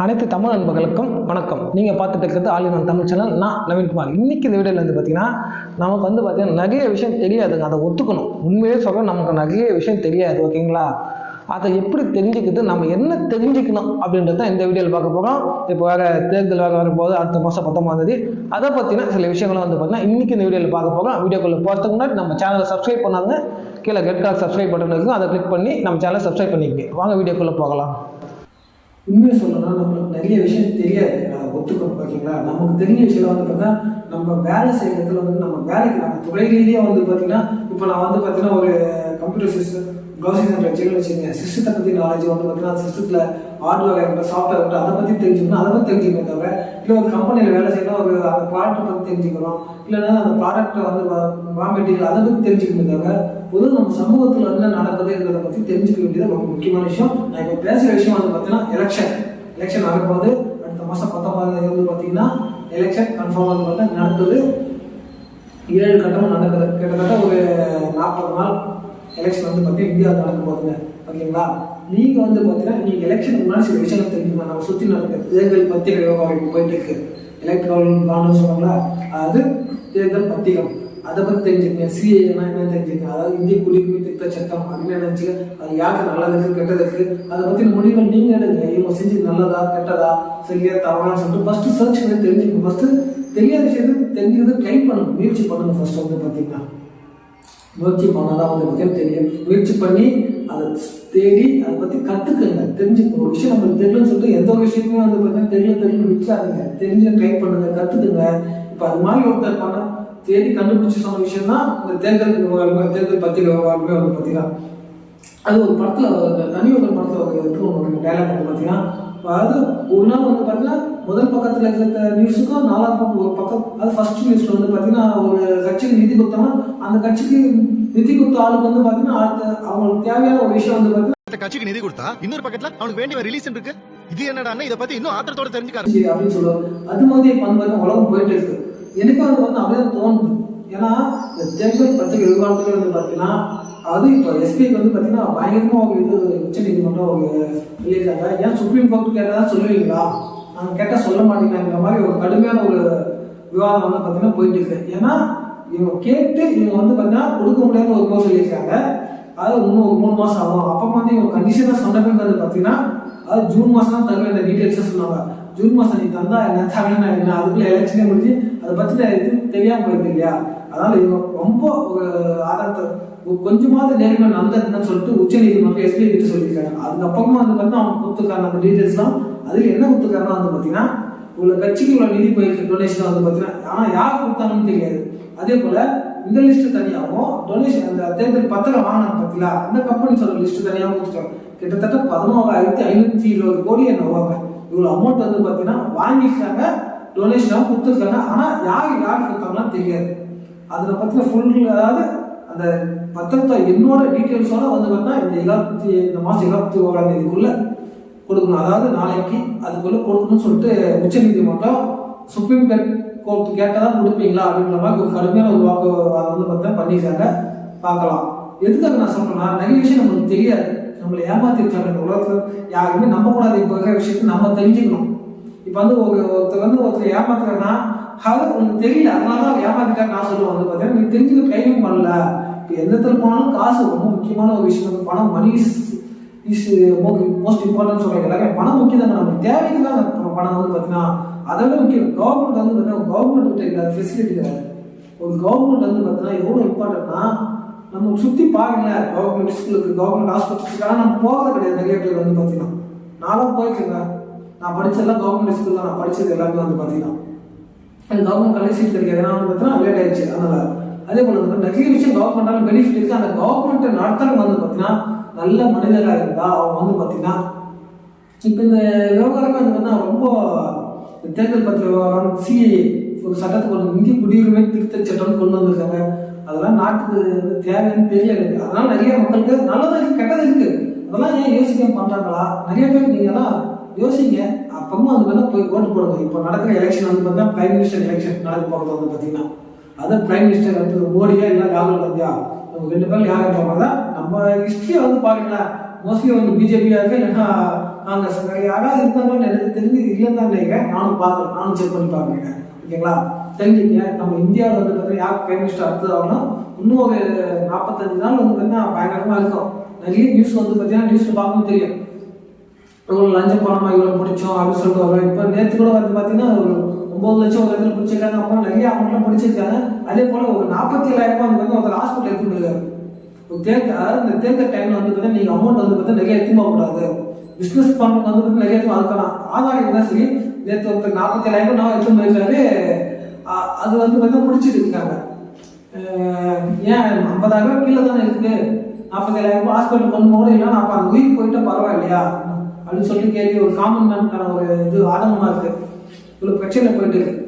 அனைத்து தமிழ் அன்பர்களுக்கும் வணக்கம். நீங்கள் பார்த்துட்டு இருக்கிறது ஆலிமன் தமிழ் சேனல் நான் நவீன்குமார் இன்னைக்கு இந்த வீடியோவில் வந்து பார்த்தீங்கன்னா நமக்கு வந்து பார்த்தீங்கன்னா நிறைய விஷயம் தெரியாதுங்க. அதை ஒத்துக்கணும். உண்மையே சொல்கிறேன் நமக்கு நிறைய விஷயம் தெரியாது ஓகேங்களா? அதை எப்படி தெரிஞ்சுக்கிட்டு நம்ம என்ன தெரிஞ்சுக்கணும் அப்படின்றத இந்த வீடியோவில் பார்க்க போகிறோம் இப்போ வேறு தேர்தல் வேறு வரும்போது அடுத்த மாதம் பத்தொம்பதாம் தேதி அதை பற்றின சில விஷயங்களும் வந்து பார்த்தீங்கன்னா இன்றைக்கி இந்த வீடியோவில் பார்க்க போகிறோம் வீடியோக்குள்ளே போகிறதுக்கு முன்னாடி நம்ம சேனலை சப்ஸ்கிரைப் பண்ணாங்க கீழே கெட் கார்டு சப்ஸ்கிரைப் பட்டன் இருக்கும் அதை கிளிக் பண்ணி நம்ம சேனலை சப்ஸ்கிரைப் பண்ணிக்கங்க. வாங்க வீடியோக்குள்ளே போகலாம். உண்மையை சொல்லணும்னா நம்மளுக்கு நிறைய விஷயம் தெரியாது. அதை ஒத்துக்கணும் பார்த்தீங்களா நமக்கு தெரிஞ்ச விஷயம் வந்து பார்த்தீங்கன்னா நம்ம வேலை செய்யறதுல வந்து நம்ம வேலைக்கு நம்ம துறை ரீதியாக வந்து பார்த்தீங்கன்னா இப்போ நான் வந்து பார்த்தீங்கன்னா ஒரு கம்ப்யூட்டர் சிஸ்டம் ப்ரௌசிங் சென்டர் வச்சுக்கணும் வச்சுக்கோங்க சிஸ்டத்தை பற்றி நாலேஜ் வந்து பார்த்தீங்கன்னா அந்த சிஸ்டத்தில் ஹார்ட்வேர் இருக்கட்டும் சாஃப்ட்வேர் இருக்கட்டும் அதை பற்றி தெரிஞ்சுக்கணும். அதை பற்றி தெரிஞ்சுக்கணும் தவிர இல்லை ஒரு கம்பெனியில் வேலை செய்யணும் ஒரு அந்த ப்ராடக்ட்டை பற்றி தெரிஞ்சுக்கிறோம் இல்லைன்னா அந்த ப்ராடக்ட்டை வந்து ரா மெட்டீரியல் அதை பற்றி தெரிஞ்சுக்கணும் தவிர பொதுவாக நம்ம சமூகத்தில் என்ன நடக்குதுன்றதை பற்றி தெரிஞ்சுக்க வேண்டியது ரொம்ப முக்கியமான விஷயம். நான் இப்போ பேசுகிற விஷயம் வந்து பார்த்தீங்கன்னா எலெக்ஷன் எலெக்ஷன் ஆகும்போது அடுத்த மாதம் பத்தொன்பதாம் வந்து பார்த்தீங்கன்னா எலெக்ஷன் கன்ஃபார்ம் வந்து பார்த்தா நடந்தது ஏழு கட்டமும் நடக்குது. கிட்டத்தட்ட ஒரு நாற்பது நாள் எலெக்ஷன் வந்து பார்த்தீங்கன்னா இந்தியாவில் நடக்க போகுதுங்க. ஓகேங்களா? நீங்கள் வந்து பார்த்தீங்கன்னா நீங்கள் எலெக்ஷன் முன்னாடி சில விஷயங்கள் தெரிஞ்சுக்கணும் நம்ம சுற்றி நடக்கிற தேர்தல் பத்திரிகை விவகாரம் போயிட்டு இருக்கு எலக்ட்ரல் பாண்டு சொல்லுவாங்களா அது தேர்தல் பத்திரிகம் அதை பற்றி தெரிஞ்சுக்கங்க. சிஏனா என்ன தெரிஞ்சுக்கங்க? அதாவது இந்திய குடியுரிமை திட்ட சட்டம் அப்படின்னு நினைச்சுக்க அது யாருக்கு நல்லதுக்கு கெட்டதுக்கு அதை பற்றி முடிவுகள் நீங்கள் எடுங்க. இவங்க செஞ்சது நல்லதா கெட்டதா சரியா தவறான்னு சொல்லிட்டு ஃபர்ஸ்ட் சர்ச் பண்ணி தெரிஞ்சுக்கணும் ஃபர்ஸ்ட் தெரியாத விஷயத்தை தெரிஞ்சுக்கிறது ட்ரை பண்ணுங்க. முயற்சி பண்ணுங்க ஃபர்ஸ்ட் வந்து பார்த்தீங்கன்னா முயற்சி பண்ணாதான் வந்து பார்த்தீங்கன்னா தெரியும்? முயற்சி பண்ணி அதை தேடி அதை பற்றி கற்றுக்குங்க தெரிஞ்சுக்கணும் ஒரு விஷயம் நம்மளுக்கு தெரியலன்னு சொல்லிட்டு எந்த ஒரு விஷயமே வந்து பார்த்தீங்கன்னா தெரியல தெரியல விட்டுறாதுங்க. தெரிஞ்சு ட்ரை பண்ணுங்க கற்றுக்குங்க இப்போ அது மாதிரி ஒருத்தர் பண்ண தேடி கண்டுபிடிச்சு சொன்ன விஷயம் தான் இந்த தேர்தல் விவகாரமே தேர்தல் பத்திரிகை விவகாரமே வந்து பார்த்தீங்கன்னா அது ஒரு படத்தில் தனியொரு தனி ஒரு படத்தில் ஒரு டைலாக் வந்து பார்த்தீங்கன்னா அதாவது ஒரு நாள் வந்து பார்த்தீங்கன்னா முதல் பக்கத்தில் இருக்கிற நியூஸுக்கும் நாலாவது பக்கம் ஒரு பக்கம் அது ஃபர்ஸ்ட் நியூஸ்ல வந்து பார்த்தீங்கன்னா ஒரு கட்சிக்கு நிதி கொடுத்தாங்கன்னா அந்த கட்சிக்கு நிதி கொடுத்த ஆளுக்கு வந்து பார்த்தீங்கன்னா அடுத்த அவங்களுக்கு தேவையான ஒரு விஷயம் வந்து பார்த்தீங்கன்னா கட்சிக்கு நிதி கொடுத்தா இன்னொரு பக்கத்துல அவனுக்கு வேண்டிய ரிலீஸ் இருக்கு. இது என்னடான்னா இத பத்தி இன்னும் ஆத்திரத்தோட தெரிஞ்சுக்காரு அப்படின்னு சொல்லுவாங்க. அது மாதிரி வந்து பார்த்தீங்கன்னா உலகம் போயிட்டு இருக்கு. எனக்கு அது வந்து அப்படியே தோணுது. ஏன்னா இந்த தேர்தல் பத்திரிகை வந்து பார்த்தீங்கன்னா அது இப்போ எஸ்பிக்கு வந்து பார்த்தீங்கன்னா பயங்கரமாக ஒரு இது உச்ச நீதிமன்றம் ஒரு வெளியிட்டாங்க ஏன் சுப்ரீம் கோர்ட் கேட்டதா சொல்லுவீங்களா? நாங்கள் கேட்டால் சொல்ல மாட்டேங்கிறாங்கிற மாதிரி ஒரு கடுமையான ஒரு விவாதம் வந்து பார்த்தீங்கன்னா போயிட்டு இருக்கு. ஏன்னா இவங்க கேட்டு இவங்க வந்து பார்த்தீங்கன்னா கொடுக்க முடியாதுன்னு ஒரு கோர்ஸ் சொல்லியிருக்காங்க அது இன்னும் ஒரு மூணு மாதம் ஆகும். அப்போ வந்து இவங்க கண்டிஷனாக சொன்னதுன்றது பார்த்தீங்கன்னா அது ஜூன் மாதம் தான் தருவேன் இந்த டீட்டெயில்ஸை சொன்னாங்க. ஜூன் மாதம் நீ தந்தா என்ன தரலன்னா என்ன? அதுக்குள்ளே எலெக்ஷனே முடிஞ்சு அதை பற்றி இது தெரியாம இல்லையா? அதனால இவங்க ரொம்ப ஒரு ஆதாரத்தை கொஞ்சமாவது நேர்மை நடந்ததுன்னு சொல்லிட்டு உச்ச நீதிமன்றம் எஸ்பி கிட்ட சொல்லியிருக்காங்க. அதுக்கப்புறமா வந்து பார்த்தீங்கன்னா அவங்க கொடுத்துருக்காங்க. அந்த டீட்டெயில்ஸ்லாம் அதில் என்ன கொடுத்துருக்காருன்னா வந்து பார்த்தீங்கன்னா உள்ள கட்சிக்கு உள்ள நிதி போயிருக்கு டொனேஷன் வந்து பார்த்தீங்கன்னா ஆனால் யார் கொடுத்தாங்கன்னு தெரியாது. அதே போல இந்த லிஸ்ட் தனியாகவும் டொனேஷன் அந்த தேர்தல் பத்திரம் வாங்கினாங்க பார்த்தீங்களா அந்த கம்பெனி சொல்ற லிஸ்ட் தனியாகவும் கொடுத்துருக்காங்க கிட்டத்தட்ட பதினோராயிரத்தி ஐநூத்தி இருபது கோடி என்ன வாங்க. இவ்வளோ அமௌண்ட் வந்து பார்த்தீங்கன்னா வாங்கியிருக்காங்க டொனேஷனாக கொடுத்துருக்காங்க. ஆனால் யார் யார் கொடுத்தாங்கன்னு தெரியாது. அதில் பற்றின ஃபுல் அதாவது அந்த பத்திரத்தை என்னோட டீட்டெயில்ஸோட வந்து பார்த்தா இந்த இருபத்தி இந்த மாதம் இருபத்தி ஓராம் தேதிக்குள்ளே கொடுக்கணும். அதாவது நாளைக்கு அதுக்குள்ளே கொடுக்கணும்னு சொல்லிட்டு உச்சநீதிமன்றம் சுப்ரீம் கோர்ட் கோ கேட்டால் தான் கொடுப்பீங்களா அப்படின்ற மாதிரி ஒரு கடுமையான ஒரு வாக்குவாதம் வந்து பார்த்தா பண்ணியிருக்காங்க பார்க்கலாம். எதுக்காக நான் சொல்கிறேன்னா நிறைய விஷயம் நம்மளுக்கு தெரியாது. நம்மளை ஏமாத்திருக்காங்க இந்த உலகத்தில். யாருமே நம்பக்கூடாது. இப்போ இருக்கிற விஷயத்தை நம்ம தெரிஞ்சுக்கணும். இப்போ வந்து ஒரு ஒருத்தர் வந்து ஒருத்தர் ஏமாத்துறேன்னா அது உனக்கு தெரியல. அதனாலதான் தான் நான் சொல்லுவேன் வந்து பார்த்தீங்கன்னா நீ தெரிஞ்சுக்க கையும் பண்ணல. இப்போ எந்த இடத்துல போனாலும் காசு ரொம்ப முக்கியமான ஒரு விஷயம். பணம் மணி இஸ் மோஸ்ட் இம்பார்ட்டன் சொல்றாங்க எல்லாமே பணம் முக்கியம் தான். நமக்கு தேவைக்கு தான் பணம் வந்து பார்த்தீங்கன்னா அதை விட முக்கியம். கவர்மெண்ட் வந்து பார்த்தீங்கன்னா கவர்மெண்ட் கிட்ட இல்லாத ஃபெசிலிட்டி கிடையாது. ஒரு கவர்மெண்ட் வந்து பார்த்தீங்கன்னா எவ்வளோ இம்பார்ட்டன்ட்னா நம்ம சுற்றி பாருங்களேன் கவர்மெண்ட் ஸ்கூலுக்கு கவர்மெண்ட் ஹாஸ்பிட்டலுக்கு நம்ம போகிறது கிடையாது. நிறைய பேர் வந்து பார்த்தீங்கன்னா நானும் போயிருக்கேங்க நான் படிச்சதெல்லாம் கவர்மெண்ட் ஸ்கூல் தான். நான் படித்தது எல்லாமே வந்து பார்த்தீங்கன்னா அது கவர்மெண்ட் காலேஜ் சீட் கிடைக்காது ஏன்னா பார்த்தீங்கன்னா லேட் ஆயிடுச்சு. அதனால. அதே போல வந்து நிறைய விஷயம் கவர்மெண்டால பெனிஃபிட் இருக்கு. அந்த கவர்மெண்ட் நடத்துறவங்க வந்து பார்த்தீங்கன்னா நல்ல மனிதராக இருந்தா அவங்க வந்து பார்த்தீங்கன்னா இப்போ இந்த விவகாரமே வந்து பார்த்தீங்கன்னா ரொம்ப தேர்தல் பத்திர விவகாரம் சிஏ ஒரு சட்டத்தை கொண்டு இந்திய குடியுரிமை திருத்த சட்டம் கொண்டு வந்திருக்காங்க. அதெல்லாம் நாட்டுக்கு தேவைன்னு தெரியல எனக்கு. அதனால நிறைய மக்களுக்கு நல்லது இருக்கு கெட்டது இருக்கு. அதெல்லாம் ஏன் யோசிக்க பண்றாங்களா? நிறைய பேர் நீங்க எல்லாம் யோசிங்க. அப்பவும் அது வந்து போய் ஓட்டு போடுங்க. இப்போ நடக்கிற எலெக்ஷன் வந்து பார்த்தீங்கன்னா பிரைம் மினிஸ்டர் எலெக்ஷன் நடக்க போகிறது வந்து பார்த்தீங்கன்னா அதான் பிரைம் மினிஸ்டர் வந்து மோடியா இல்லை ராகுல் காந்தியா? நம்ம ரெண்டு பேரும் யாரும் போகிறதா நம்ம ஹிஸ்ட்ரியை வந்து பாருங்களேன் மோஸ்ட்லி வந்து பிஜேபியாக இருக்கு இல்லைன்னா காங்கிரஸ் யாராவது இருந்தாங்கன்னு எனக்கு தெரிஞ்சு இல்லைன்னு தான் நினைக்கிறேன் நானும் பார்க்குறேன் நானும் செக் பண்ணி பார்க்குறேன் ஓகேங்களா? தெரிஞ்சுங்க நம்ம இந்தியாவில் வந்து பார்த்தீங்கன்னா யார் பிரைம் மினிஸ்டர் அடுத்தது ஆகணும் இன்னும் ஒரு நாற்பத்தஞ்சு நாள் வந்து பார்த்தீங்கன்னா பயங்கரமாக இருக்கும். நிறைய நியூஸ் வந்து பார்த்தீங்கன்னா நியூஸில் பார்க்கணும் தெரியும். இவ்வளோ லஞ்சம் பணமாக இவ்வளோ பிடிச்சோம் அப்படின்னு சொல்லிட்டு வருவாங்க இப்போ நேற்று கூட வந்து பார்த்தீங்கன்னா ஒரு ஒம்பது லட்சம் ஒரு இடத்துல பிடிச்சிருக்காங்க. அப்புறம் நிறைய அமௌண்ட்லாம் பிடிச்சிருக்காங்க. அதே போல் ஒரு நாற்பத்தி ஏழாயிரம் ரூபாய் வந்து பார்த்தீங்கன்னா ஒருத்தர் ஹாஸ்பிட்டல் எடுத்துட்டு போயிருக்காரு. தேர்தல் அதாவது இந்த தேர்தல் டைம்ல வந்து பார்த்தீங்கன்னா நீங்கள் அமௌண்ட் வந்து பார்த்தீங்கன்னா நிறைய எடுத்துமா கூடாது பிஸ்னஸ் பண்ணுறது வந்து பார்த்தீங்கன்னா நிறைய எடுத்து அதுக்கான ஆதாரம் இருந்தால் சரி நேற்று ஒருத்தர் நாற்பத்தி ஏழாயிரம் நான் எடுத்து போயிருக்காரு. அது வந்து பார்த்தீங்கன்னா பிடிச்சிட்டு இருக்காங்க. ஏன் ஐம்பதாயிரம் ரூபாய் கீழே தானே இருக்கு? நாற்பத்தேழாயிரம் ரூபாய் ஹாஸ்பிட்டல் கொண்டு போகணும் இல்லைன்னா அப்போ அந்த உயிர் போயிட்டு பரவாயில்லையா? அப்படின்னு சொல்லி கேள்வி ஒரு காமன் மேனுக்கான ஒரு இது ஆதங்கமாக இருக்குது இவ்வளோ பிரச்சனை போயிட்டு இருக்கு.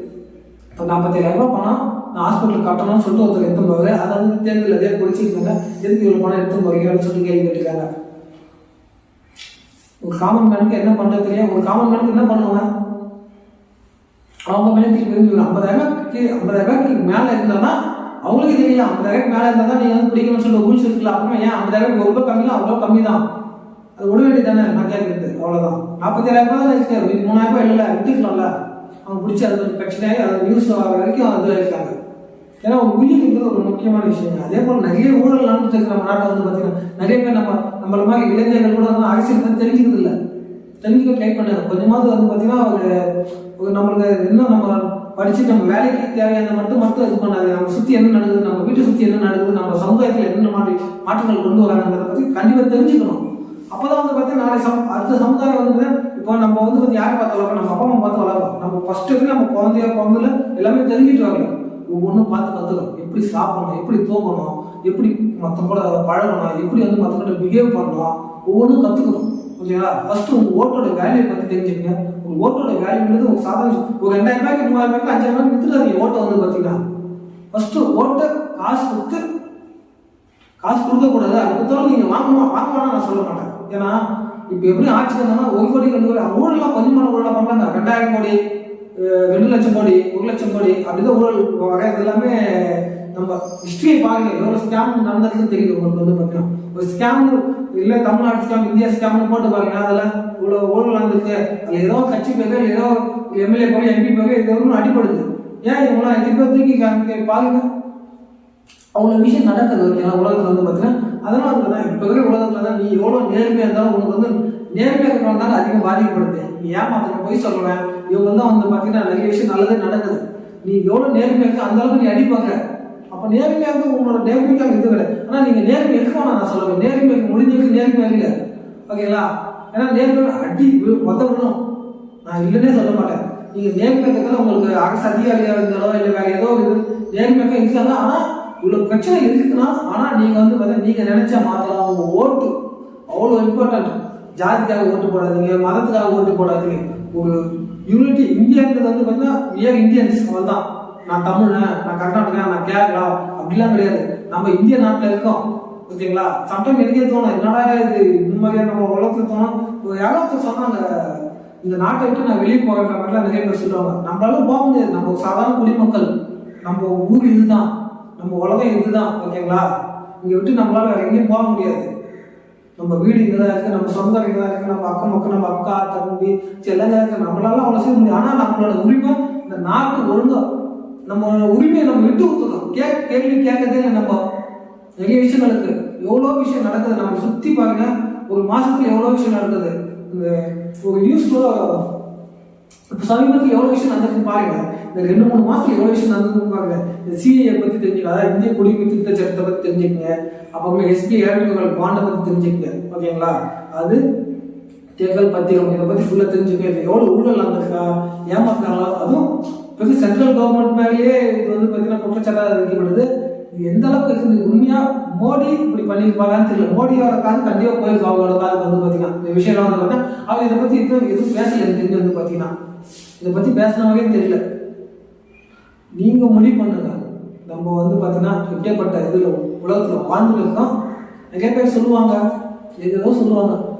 இப்போ நாற்பத்தேழாயிரம் ரூபாய் பணம் நான் ஹாஸ்பிட்டல் கட்டணும்னு சொல்லிட்டு ஒருத்தர் எடுத்து போவாரு அதை வந்து தேர்தல் அதே குடிச்சிருக்காங்க. எதுக்கு இவ்வளோ பணம் எடுத்து போறீங்க அப்படின்னு சொல்லி கேள்வி கேட்டிருக்காங்க. ஒரு காமன் மேனுக்கு என்ன பண்ணுறது தெரியும் ஒரு காமன் மேனுக்கு என்ன பண்ணுவாங்க? அவங்க மேலே திருப்பி இருந்து ஐம்பதாயிரம் கீழே ஐம்பதாயிரம் மேலே இருந்தால் தான் அவங்களுக்கு தெரியல. ஐம்பதாயிரம் மேலே இருந்தால் தான் நீங்கள் வந்து பிடிக்கணும்னு சொல்லி ரூல்ஸ் இருக்குல்ல அப்புறமா ஏன் ஐம்பதாயிரம் ஒரு ரூபாய் கம்மி அவ்வளோ கம்மி தான் அது விட வேண்டியது தானே நான் கேட்கறது அவ்வளோதான் நாற்பத்தேழாயிரம் ரூபாய் தான் இருக்கு மூணாயிரம் ரூபாய் இல்லை விட்டுக்கலாம்ல அவங்க பிடிச்ச அது ஒரு பிரச்சனையாகி அது நியூஸ் வர வரைக்கும் அதில் இருக்காங்க. ஏன்னா ஒரு உயிர்ங்கிறது ஒரு முக்கியமான விஷயம் அதே போல் நிறைய ஊழல் நடந்துட்டு இருக்கு. நம்ம நாட்டை வந்து பார்த்தீங்கன்னா நிறைய பேர் நம்ம நம்மள மாதிரி இளைஞர்கள் கூட வந்து அரசியல் வந்து தெரிஞ்சுக்கிறது இல்லை. தெரிஞ்சுக்க ட்ரை பண்ணாங்க. கொஞ்சமாவது வந்து பார்த்தீங்கன்னா ஒரு ஒரு நம்மளுக்கு இன்னும் நம்ம படிச்சு நம்ம வேலைக்கு தேவையான மட்டும் மட்டும் இது பண்ணாது நம்ம சுற்றி என்ன நடக்குது நம்ம வீட்டை சுற்றி என்ன நடக்குது நம்ம சமுதாயத்தில் என்ன மாதிரி மாற்றங்கள் கொண்டு வராங்கிறத பற்றி கண்டிப்பாக தெரிஞ்சுக்கணும். அப்போதான் வந்து பார்த்தீங்கன்னா நாளை சம் அடுத்த சமுதாயம் வந்து இப்போ நம்ம வந்து பார்த்து யாரை பார்த்து வளர்க்கணும் நம்ம அப்பா அம்மா பார்த்து வளர்க்கணும் நம்ம ஃபர்ஸ்ட் இருந்து நம்ம குழந்தையா குழந்தையில எல்லாமே தெரிஞ்சுட்டு வரணும் ஒவ்வொன்றும் பார்த்து கற்றுக்கணும் எப்படி சாப்பிடணும் எப்படி தூங்கணும் எப்படி மற்றவங்களோட பழகணும் எப்படி வந்து மற்றவங்கள்ட்ட பிஹேவ் பண்ணணும் ஒவ்வொன்றும் கற்றுக்கணும் ஓகேங்களா ஃபர்ஸ்ட் உங்க ஓட்டோட வேல்யூ பற்றி தெரிஞ்சுக்கங்க. உங்க ஓட்டோட வேல்யூன்றது ஒரு சாதாரண ஒரு ரெண்டாயிரம் ரூபாய்க்கு மூவாயிரம் ரூபாய்க்கு அஞ்சாயிரம் ரூபாய்க்கு வித்துடாதீங்க ஓட்டை வந்து பார்த்தீங்கன்னா ஃபர்ஸ்ட் ஓட்டை காசு கொடுத்து காசு கொடுக்கக்கூடாது. அது கொடுத்தாலும் நீங்கள் வாங்கணும். வாங்கணும்னு நான் சொல்ல மாட்டேன். ஏன்னா இப்போ எப்படி ஆட்சி வந்தாங்கன்னா ஒரு கோடி ரெண்டு கோடி அவங்க ஊழலாம் கொஞ்சமான ஊழலாம் பண்ணுறாங்க ரெண்டாயிரம் கோடி ரெண்டு லட்சம் கோடி ஒரு லட்சம் கோடி அப்படிதான் ஊழல் வகை எல்லாமே நம்ம ஹிஸ்டரியை பாருங்க. எவ்வளோ ஸ்கேம் நடந்ததுன்னு தெரியுது உங்களுக்கு வந்து பார்த்தீங்கன்னா. ஒரு ஸ்கேம் இல்லை தமிழ்நாடு ஸ்கேம் இந்தியா ஸ்கேம்னு போட்டு பாருங்க. அதில் இவ்வளோ ஊழல் நடந்திருக்கு. அதில் ஏதோ கட்சி பேர் ஏதோ எம்எல்ஏ போக எம்பி போக இது ஒன்றும் அடிப்படுது ஏன் இவங்களாம் எத்தனை பேர் தூக்கி பாருங்க. அவ்வளோ விஷயம் நடக்குது ஓகேங்களா உலகத்தில் வந்து பார்த்தீங்கன்னா அதனால தான் இப்போ இருக்கிற உலகத்தில் தான் நீ எவ்வளோ நேர்மையாக இருந்தாலும் உனக்கு வந்து நேர்மையாக இருக்கிறவங்க தான் அதிகம் பாதிக்கப்படுது. நீ ஏமாத்துற போய் சொல்லுவேன். இவங்க தான் வந்து பார்த்தீங்கன்னா நிறைய விஷயம் நல்லதே நடக்குது. நீ எவ்வளோ நேர்மையாக இருக்கோ அந்த அளவுக்கு நீ அடிப்பாங்க. அப்போ நேர்மையாக இருந்து உங்களோட நேர்மைக்கு அங்கே இது கிடையாது. ஆனால் நீங்கள் நேர்மை இருக்கணும் நான் சொல்லுவேன். நேர்மைக்கு முடிஞ்சுக்கு நேர்மையாக இருங்க. ஓகேங்களா? ஏன்னா நேர்மை அடி உதவணும் நான் இல்லைன்னே சொல்ல மாட்டேன். நீங்கள் நேர்மையாக உங்களுக்கு அரசு அதிகாரியாக இருந்தாலும் இல்லை வேற ஏதோ இது நேர்மையாக இருக்காங்க ஆனால் இவ்வளவு பிரச்சனை இருக்குன்னா ஆனா நீங்க வந்து பார்த்தீங்கன்னா நீங்க நினைச்சா மாத்தலாம். உங்க ஓட்டு அவ்வளோ இம்பார்ட்டன்ட் ஜாதிக்காக ஓட்டு போடாதீங்க மதத்துக்காக ஓட்டு போடாதீங்க. ஒரு யூனிட்டி இந்தியான்றது வந்து பார்த்தீங்கன்னா ஏன் இந்தியன்ஸ் அவ்வளோதான் நான் தமிழன் நான் கர்நாடகா நான் கேரளா அப்படிலாம் கிடையாது. நம்ம இந்திய நாட்டில் இருக்கோம். ஓகேங்களா? சம்டைம் எனக்கே தோணும். என்னடா இது? இந்த மாதிரியான நம்ம உலகத்துல தோணும். ஒரு யாரோ சொன்னாங்க இந்த நாட்டை விட்டு நான் வெளியே போகிற மாதிரிலாம் நிறைய பேர் சொல்லுவாங்க. நம்மளால போக முடியாது. நம்ம சாதாரண குடிமக்கள். நம்ம ஊர் இதுதான். நம்ம உலகம் இதுதான் ஓகேங்களா? இங்கே விட்டு நம்மளால வேற எங்கேயும் போக முடியாது. நம்ம வீடு இங்கே தான் இருக்குது நம்ம சொந்தம் இங்கே தான் இருக்குது நம்ம அக்கம் பக்கம் நம்ம அக்கா தம்பி சரி, எல்லாம் இங்க நம்மளால அவ்வளோ செய்ய முடியும் ஆனால் நம்மளோட உரிமை இந்த நாட்டு ஒழுங்கம் நம்ம உரிமையை நம்ம விட்டு கொடுத்துருக்கோம் கே கேள்வி கேட்கறதே இல்லை நம்ம. நிறைய விஷயங்களுக்கு எவ்வளோ விஷயம் நடக்குது நம்ம சுற்றி பாருங்க ஒரு மாதத்துக்கு எவ்வளோ விஷயம் நடக்குது. இந்த ஒரு நியூஸ் கூட இப்போ சமீபத்தில் எவ்வளோ விஷயம் நடந்திருக்கு பாருங்க. இந்த ரெண்டு மூணு மாசத்துல எவ்வளோ விஷயம் நடந்திருக்கு பாருங்க. இந்த சிஏ பத்தி தெரிஞ்சுக்க அதாவது இந்திய குடியுரிமை திருத்த சட்டத்தை பத்தி தெரிஞ்சுக்கங்க. அப்புறமா எஸ்பி ஏழு பாண்டை பத்தி தெரிஞ்சுக்கங்க. ஓகேங்களா? அது தேர்தல் பத்திரம். இதை பத்தி ஃபுல்லா தெரிஞ்சுக்க இது எவ்வளோ ஊழல் நடந்திருக்கா? ஏமாத்துறாங்களா? அதுவும் இப்போ சென்ட்ரல் கவர்மெண்ட் மேலேயே இது வந்து பார்த்தீங்கன்னா குற்றச்சாட்டாக வைக்கப்படுது எந்த அளவுக்கு இருக்குது உண்மையா? மோடி இப்படி பண்ணியிருப்பாங்கன்னு தெரியல. மோடியோட காது கண்டிப்பாக போய் அவங்களோட காதுக்கு வந்து பார்த்தீங்கன்னா இந்த விஷயம்லாம் வந்து பார்த்தா அவங்க இதை பத்தி இன்னும் எதுவும் பேசல எனக்கு தெரிஞ்சு வந்து பார்த்தீங்கன்னா இதை பத்தி பேசினவங்க தெரியல. நீங்க முடிவு பண்ணுங்க. நம்ம வந்து பார்த்தீங்கன்னா எப்படியாப்பட்ட இதில் உலகத்தில் வாழ்ந்துட்டு இருக்கோம். நிறைய பேர் சொல்லுவாங்க. ஏதோ சொல்லுவாங்க.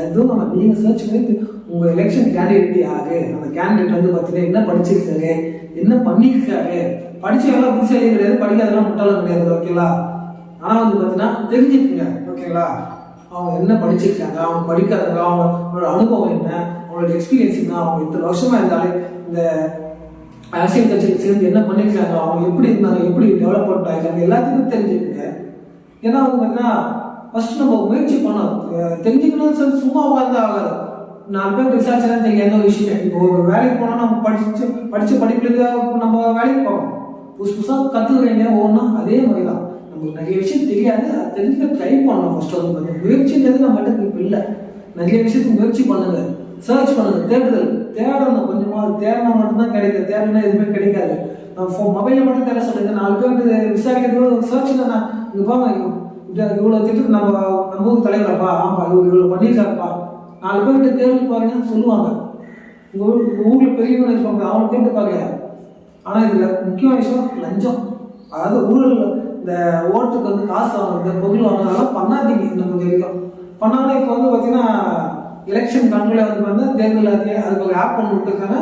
எதுவும் நம்ம நீங்கள் சர்ச் பண்ணி உங்கள் எலெக்ஷன் கேண்டிடேட் யாரு? அந்த கேண்டிடேட் வந்து பார்த்தீங்கன்னா என்ன படிச்சிருக்காரு? என்ன பண்ணியிருக்காரு படிச்சவங்களாம் புதுசாக கிடையாது படிக்காதெல்லாம் முட்டாளம் கிடையாது ஓகேங்களா ஆனால் வந்து பார்த்தீங்கன்னா தெரிஞ்சுக்குங்க ஓகேங்களா அவங்க என்ன படிச்சிருக்காங்க? அவங்க படிக்காதவங்க அவங்களோட அனுபவம் என்ன? அவங்களோட எக்ஸ்பீரியன்ஸ் என்ன? அவங்க இத்தனை வருஷமா இருந்தாலே இந்த அரசியல் கட்சியில் சேர்ந்து என்ன பண்ணிருக்காங்க? அவங்க எப்படி இருந்தாங்க? எப்படி டெவலப் ஆகிருக்காங்க எல்லாத்துக்கும் தெரிஞ்சுக்கங்க. ஏன்னா வந்து பார்த்தீங்கன்னா ஃபர்ஸ்ட் நம்ம முயற்சி பண்ணணும் தெரிஞ்சுக்கணும் தெரிஞ்சுக்கணும்னு சொல்லி சும்மா உட்காந்து ஆகாது நாலு பேர் ரிசர்ச் எல்லாம் தெரியாத ஒரு விஷயம் இப்போ ஒரு வேலைக்கு போனால் நம்ம படிச்சு படிச்ச படிப்புக்கு நம்ம வேலைக்கு போகணும். புதுசு புதுசாக கற்றுக்குறீங்க ஒவ்வொன்றா அதே மாதிரி தான் நமக்கு நிறைய விஷயம் தெரியாது. அதை தெரிஞ்சுக்க ட்ரை பண்ணணும் ஃபர்ஸ்ட் வந்து. பார்த்தீங்கன்னா முயற்சின்றது நம்மகிட்ட இப்போ இல்லை. நிறைய விஷயத்துக்கு முயற்சி பண்ணுங்க. சர்ச் பண்ணுங்க. தேடுதல். தேடணும் கொஞ்சமா. தேடினா மட்டும்தான் கிடைக்கும். தேடினா எதுவுமே கிடைக்காது. நம்ம மொபைலில் மட்டும் தேட சொல்லுங்க நாலு பேர் விசாரிக்கிறது சர்ச் நான் இங்கே போங்க இவ்வளோ திட்டத்துக்கு நம்ம நம்ம ஊர் தலைவரப்பா? ஆமா இவ்வளோ இவ்வளோ பண்ணியிருக்காருப்பா. நாலு பேர்கிட்ட தேடி பாருங்கன்னு சொல்லுவாங்க. உங்க ஊர் உங்க ஊர்ல பெரியவங்க இருப்பாங்க அவனை கேட்டு பாருங்க. ஆனா இதுல முக்கிய விஷயம் லஞ்சம். அதாவது ஊழல் இந்த ஓட்டுக்கு வந்து காசு வாங்குறது பொருள் வாங்குறதெல்லாம் பண்ணாதீங்க நம்ம தெரியும் பண்ணாலும் இப்போ வந்து பார்த்தீங்கன்னா எலெக்ஷன் கண்ட்ரோல வந்து பார்த்தீங்கன்னா தேர்தல் அது அதுக்கு ஒரு ஆப் ஒன்று விட்டுருக்காங்க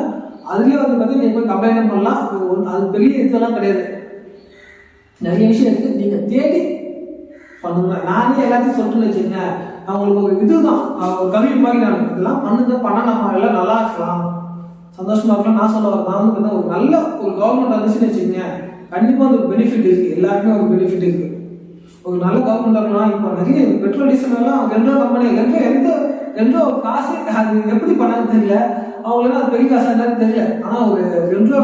அதுலேயே வந்து பார்த்தீங்கன்னா நீங்கள் போய் கம்ப்ளைண்ட் பண்ணலாம். அது அது பெரிய இதெல்லாம் கிடையாது. நிறைய விஷயம் இருக்குது நீங்கள் தேடி பண்ணுங்க. நானே எல்லாத்தையும் சொல்லிட்டு வச்சுங்க அவங்களுக்கு ஒரு இதுதான். ஒரு கவி மாதிரி நான் இதெல்லாம் பண்ணுங்க பண்ண நம்ம எல்லாம் நல்லா இருக்கலாம். சந்தோஷமா இருக்கலாம். நான் சொல்ல வரேன் நான் வந்து ஒரு நல்ல ஒரு கவர்மெண்ட் வந்துச்சுன்னு வச்சுக்கோங்க கண்டிப்பா அது ஒரு பெனிஃபிட் இருக்கு. எல்லாருக்குமே ஒரு பெனிஃபிட் இருக்கு. ஒரு நல்ல கவர்மெண்ட் இருக்கலாம் இப்போ நிறைய பெட்ரோல் டீசல் எல்லாம் ரெண்டோ கம்பெனி ரெண்டோ எந்த ரெண்டோ காசு அது எப்படி பண்ணான்னு தெரியல. அவங்களுக்கு அது பெரிய காசு என்னன்னு தெரியல. ஆனா ஒரு ரெண்டோ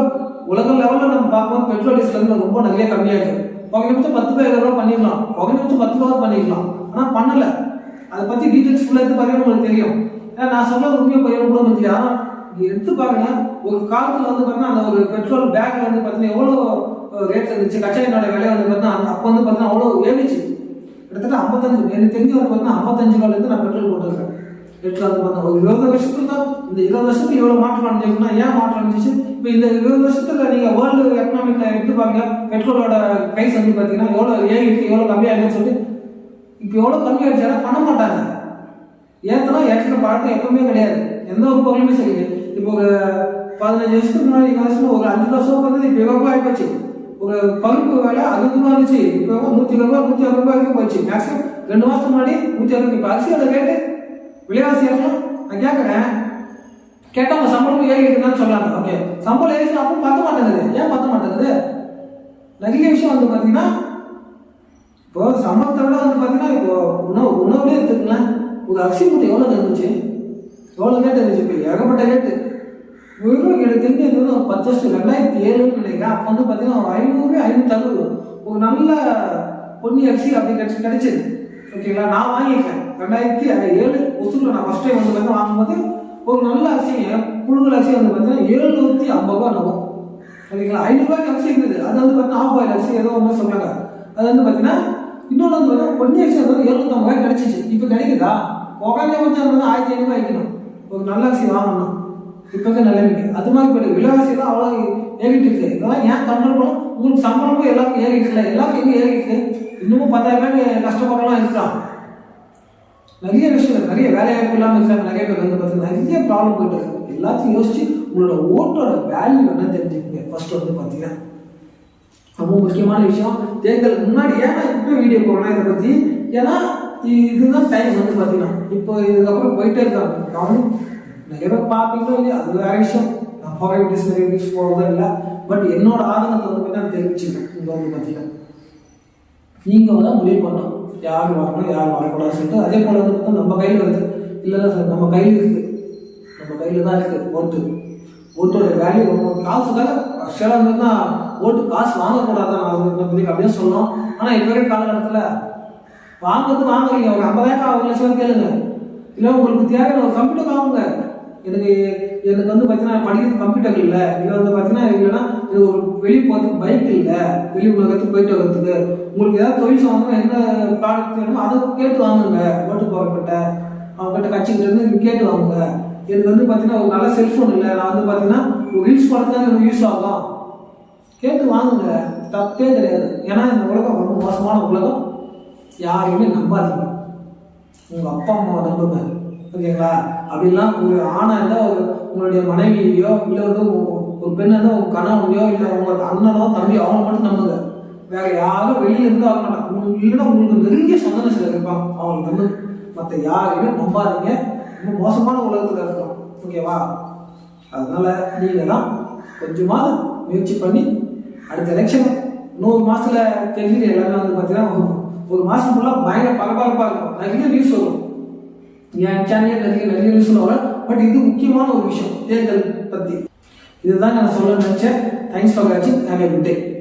உலக லெவலில் நம்ம பார்க்கும்போது பெட்ரோல் டீசல் வந்து ரொம்ப நிறைய கம்மியாக இருக்குது ஒரு நிமிஷம் பத்து பேர் ரூபா பண்ணிடலாம். ஒரு நிமிஷம் பத்து ரூபா பண்ணிடலாம். ஆனால் பண்ணல. அதை பற்றி டீட்டெயில்ஸ் ஃபுல்லாக எடுத்து பாருங்க உங்களுக்கு தெரியும். ஏன்னா நான் சொல்ல உண்மையை பையன் கூட பத்தி ஆனா எடுத்து பாருங்க. ஒரு காலத்தில் வந்து பார்த்தீங்கன்னா அந்த ஒரு பெட்ரோல் பேக்கில் வந்து பார்த்தீங்கன்னா எவ்வளோ ரேட் இருந்துச்சு? கச்சா எண்ணெயோட விலை வந்து பார்த்தீங்கன்னா அந்த- வந்து பார்த்தீங்கன்னா அவ்வளோ ஏறிச்சு. கிட்டத்தட்ட ஐம்பத்தஞ்சு எனக்கு தெரிஞ்சு வந்து பார்த்தீங்கன்னா ஐம்பத்தஞ்சு ரூபாயில இருந்து நான் பெட்ரோல் போட்டிருக்கேன். எட்டாவது பார்த்தா ஒரு இருபது வருஷத்துக்கு தான் இந்த இருபது வருஷத்துக்கு எவ்வளோ மாற்றம் அடைஞ்சிருக்குன்னா ஏன் மாற்றம் அடைஞ்சிச்சு? இப்போ இந்த இருபது வருஷத்துல நீங்க வேர்ல்டு எக்கனாமிக்ல எடுத்து பாருங்க பெட்ரோலோட பிரைஸ் வந்து பாத்தீங்கன்னா எவ்வளவு ஏன் இருக்கு எவ்வளவு கம்மியாகுதுன்னு சொல்லிட்டு இப்போ எவ்வளவு கம்மியாயிடுச்சுன்னா பண்ண மாட்டாங்க. ஏத்தனா ஏற்ற பழக்கம் எப்பவுமே கிடையாது. எந்த ஒரு பொருளுமே சரி இப்போ ஒரு பதினஞ்சு வருஷத்துக்கு முன்னாடி வருஷம் ஒரு அஞ்சு வருஷம் வந்து இப்போ எவ்வளோ ஆயிப்போச்சு ஒரு பருப்பு வேலை அறுபது ரூபா இருந்துச்சு இப்போ நூற்றி இருபது ரூபா நூற்றி அறுபது ரூபாய் வரைக்கும் போச்சு. மேக்ஸிமம் ரெண்டு மாசத்துக்கு முன்னாடி நூற்றி அறுபது இப்போ அரிசியோட ரேட்டு விலைவாசி ஏறலாம் நான் கேட்குறேன் கேட்டால் சம்பளம் ஏறி இருக்குன்னு சொல்கிறாங்க ஓகே சம்பளம் ஏறிச்சு அப்போ பத்த மாட்டேங்குது. ஏன் பத்த மாட்டேங்குது? நிறைய விஷயம் வந்து பார்த்தீங்கன்னா இப்போ சம்பளத்தை விட வந்து பார்த்தீங்கன்னா இப்போ உணவு உணவுலேயே எடுத்துக்கலாம் ஒரு அரிசி மூட்டை எவ்வளோ இருந்துச்சு எவ்வளோ ரேட் இருந்துச்சு இப்போ ஏகப்பட்ட ரேட்டு வெறும் எனக்கு தெரிஞ்சு இது வந்து ஒரு பத்து வருஷம் ரெண்டாயிரத்தி ஏழுன்னு நினைக்கிறேன். அப்போ வந்து பார்த்தீங்கன்னா ஒரு ஐநூறு ஐநூற்றி அறுபது ஒரு நல்ல பொன்னி அரிசி அப்படி கிடச்சி கிடச்சிது. ஓகேங்களா நான் வாங்கியிருக்கேன். ரெண்டாயிரத்தி ஏழு ஒசூரில் நான் ஃபஸ்ட் டைம் வந்து பார்த்தீங்கன்னா வாங்கும்போது ஒரு நல்ல அரிசிங்க புழுங்கல் அரிசி வந்து பார்த்தீங்கன்னா எழுநூற்றி ஐம்பது ரூபா நகும் சரிங்களா? ஐநூறுரூவாய்க்கு அரிசி இருந்தது அது வந்து பார்த்தீங்கன்னா ஆஃப் ஆயில் அரிசி ஏதோ ஒன்று சொன்னாங்க அது வந்து பார்த்தீங்கன்னா இன்னொன்று வந்து பார்த்தீங்கன்னா பொன்னி அரிசி வந்து எழுநூத்தம்பது ரூபாய் கிடச்சிச்சு. இப்போ கிடைக்குதா? கொஞ்சம் வந்து ஆயிரத்தி ஐநூறுரூவா வைக்கணும் ஒரு நல்ல அரிசி வாங்கணும். இப்போ இருக்க நிலைமைக்கு அது மாதிரி இப்போ விலைவாசியெல்லாம் அவ்வளோ ஏறிட்டு இருக்குது இதெல்லாம் ஏன் கண்ட்ரோல் பண்ணும் உங்களுக்கு சம்பளமும் எல்லாருக்கும் ஏறிட்டு இல்லை எல்லாருக்கும் எங்கே ஏறிட்டு இன்னமும் பத்தாயிரம் பேர் கஷ்டப்படுறலாம் இருக்கான் நிறைய விஷயம் நிறைய வேலை வாய்ப்பு இல்லாமல் இருக்காங்க. நிறைய பேர் வந்து பார்த்தீங்கன்னா நிறைய ப்ராப்ளம் போயிட்டு இருக்காங்க. எல்லாத்தையும் யோசிச்சு உங்களோட ஓட்டோட வேல்யூ என்ன தெரிஞ்சுக்கங்க. ஃபர்ஸ்ட் வந்து பார்த்தீங்கன்னா ரொம்ப முக்கியமான விஷயம். தேர்தலுக்கு முன்னாடி ஏன்னா இப்போ வீடியோ போடுறேன் இதை பற்றி ஏன்னா இதுதான் டைம் வந்து பார்த்தீங்கன்னா இப்போ இதுக்கப்புறம் போயிட்டே இருக்காங்க. கவனம் நிறைய பேர் பார்ப்பீங்களோ இல்லையா? அது வேற விஷயம். நான் போகிற வீடியோஸ் நிறைய வீடியோஸ் போகிறதும் இல்லை. பட் என்னோட ஆதங்கத்தை வந்து பார்த்தீங்கன்னா தெரிவிச்சுக்கேன் இங்கே வந்து பார்த்தீங்கன்னா நீங்கள் தான் முடிவு பண்ணணும். யார் வரணும் யார் வரக்கூடாதுன்னு சொல்லிட்டு அதே போல் வந்து நம்ம கையில் வருது இல்லை சார் நம்ம கையில் இருக்குது நம்ம கையில் தான் இருக்குது ஓட்டு. ஓட்டோட வேல்யூ ரொம்ப காசுக்காக ஆக்சுவலாக இருந்ததுன்னா ஓட்டு காசு வாங்கக்கூடாது நான் அது அப்படின்னு சொன்னோம். சொல்லணும் ஆனால் இப்போ வரைக்கும் காலகட்டத்தில் வாங்குறது வாங்குறீங்க ஒரு ஐம்பதாயிரம் ஒரு லட்சம் கேளுங்க. இல்லை உங்களுக்கு தேவையான ஒரு கம்ப்யூட்டர் வாங்குங்க. எனக்கு எனக்கு வந்து பார்த்தீங்கன்னா படிக்கிறது கம்ப்யூட்டர் இல்லை. இல்லை வந்து பார்த்தீங்கன்னா இல்லைன்னா இது ஒரு வெளியே போகிறதுக்கு பைக் இல்லை. வெளி உலகத்துக்கு போயிட்டு வர்றதுக்கு. உங்களுக்கு ஏதாவது தொழில் சம்மந்தமாக என்ன ப்ராடக்ட் வேணுமோ அதை கேட்டு வாங்குங்க. ஓட்டு போகிறக்கிட்ட அவங்ககிட்ட கட்சிக்கிட்ட இருந்து கேட்டு வாங்குங்க. எனக்கு வந்து பார்த்தீங்கன்னா ஒரு நல்ல செல்ஃபோன் இல்லை. நான் வந்து பார்த்தீங்கன்னா ஒரு ரீல்ஸ் பண்ணுறதுக்கு எனக்கு யூஸ் ஆகும் கேட்டு வாங்குங்க. தப்பே கிடையாது. ஏன்னா இந்த உலகம் ரொம்ப மோசமான உலகம். யாரையுமே நம்பாதீங்க. உங்கள் அப்பா அம்மாவை நம்புங்க. ஓகேங்களா? அப்படிலாம் ஒரு ஆணா இருந்தால் ஒரு உங்களுடைய மனைவியோ இல்லை வந்து ஒரு பெண் இருந்தால் உங்க கணவனையோ இல்லை உங்க அண்ணனோ தம்பியோ அவங்க மட்டும் நம்புங்க. வேற யாரும் வெளியில இருந்து வர மாட்டாங்க. உங்களுக்கு இல்லைன்னா உங்களுக்கு நெருங்கிய சொந்தம் சிலர் இருப்பாங்க. அவங்க நம்புங்க மற்ற யாரையுமே நம்பாதீங்க. ரொம்ப மோசமான உலகத்தில் இருக்கிறோம் ஓகேவா அதனால நீங்க தான் கொஞ்சமாவது முயற்சி பண்ணி அடுத்த எலெக்ஷன் நூறு மாசத்துல தெரிஞ்சுட்டு எல்லாமே வந்து பார்த்தீங்கன்னா ஒரு- மாசம் ஃபுல்லாக பயங்கர பரபரப்பாக இருக்கும். நிறைய நியூஸ் வரும். என் சேனல்ல நிறைய நிறைய நியூஸ் வரும் பட் இது முக்கியமான ஒரு விஷயம். தேர்தல் பத்தி. இதுதான் நான் சொல்ல நினைச்சேன். தேங்க்ஸ் ஃபார் வாட்சிங் ஹேவ் எ குட் டே